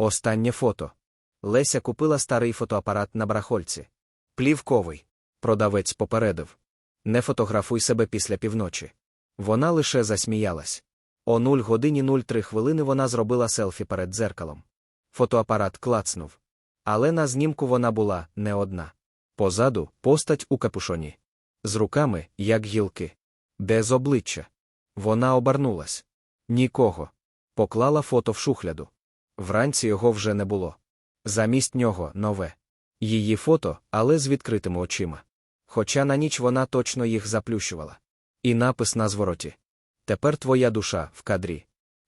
Останнє фото. Леся купила старий фотоапарат на барахольці. Плівковий. Продавець попередив. Не фотографуй себе після півночі. Вона лише засміялась. О 0 годині 03 хвилини вона зробила селфі перед дзеркалом. Фотоапарат клацнув. Але на знімку вона була не одна. Позаду постать у капюшоні. З руками, як гілки. Без обличчя. Вона обернулась. Нікого. Поклала фото в шухляду. Вранці його вже не було. Замість нього нове. Її фото, але з відкритими очима. Хоча на ніч вона точно їх заплющувала. І напис на звороті. Тепер твоя душа в кадрі.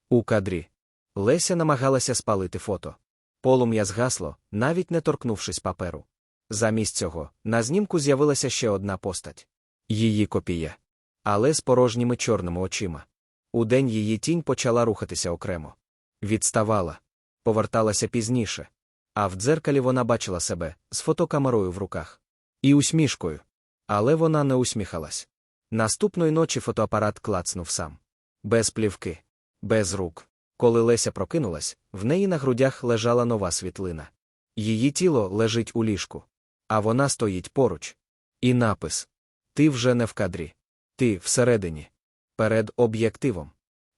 У кадрі. Леся намагалася спалити фото. Полум'я згасло, навіть не торкнувшись паперу. Замість цього, на знімку з'явилася ще одна постать. Її копія. Але з порожніми чорними очима. Удень її тінь почала рухатися окремо. Відставала. Поверталася пізніше. А в дзеркалі вона бачила себе з фотокамерою в руках. І усмішкою. Але вона не усміхалась. Наступної ночі фотоапарат клацнув сам. Без плівки, без рук. Коли Леся прокинулась, в неї на грудях лежала нова світлина. Її тіло лежить у ліжку. А вона стоїть поруч. І напис: Ти вже не в кадрі. Ти всередині. Перед об'єктивом.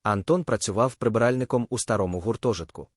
Антон працював прибиральником у старому гуртожитку.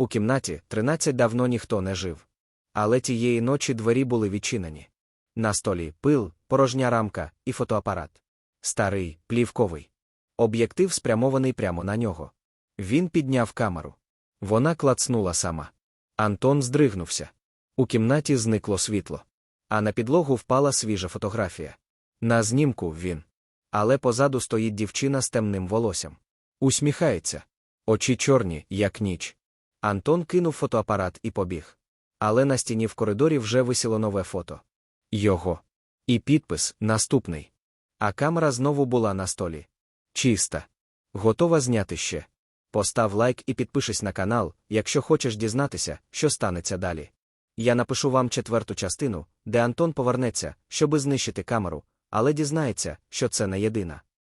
У кімнаті 13 давно ніхто не жив. Але тієї ночі двері були відчинені. На столі пил, порожня рамка і фотоапарат. Старий, плівковий. Об'єктив спрямований прямо на нього. Він підняв камеру. Вона клацнула сама. Антон здригнувся. У кімнаті зникло світло. А на підлогу впала свіжа фотографія. На знімку він. Але позаду стоїть дівчина з темним волоссям. Усміхається. Очі чорні, як ніч. Антон кинув фотоапарат і побіг. Але на стіні в коридорі вже висіло нове фото. Його. І підпис наступний. А камера знову була на столі. Чиста. Готова зняти ще. Постав лайк і підпишись на канал, якщо хочеш дізнатися, що станеться далі. Я напишу вам четверту частину, де Антон повернеться, щоби знищити камеру, але дізнається, що це не єдина.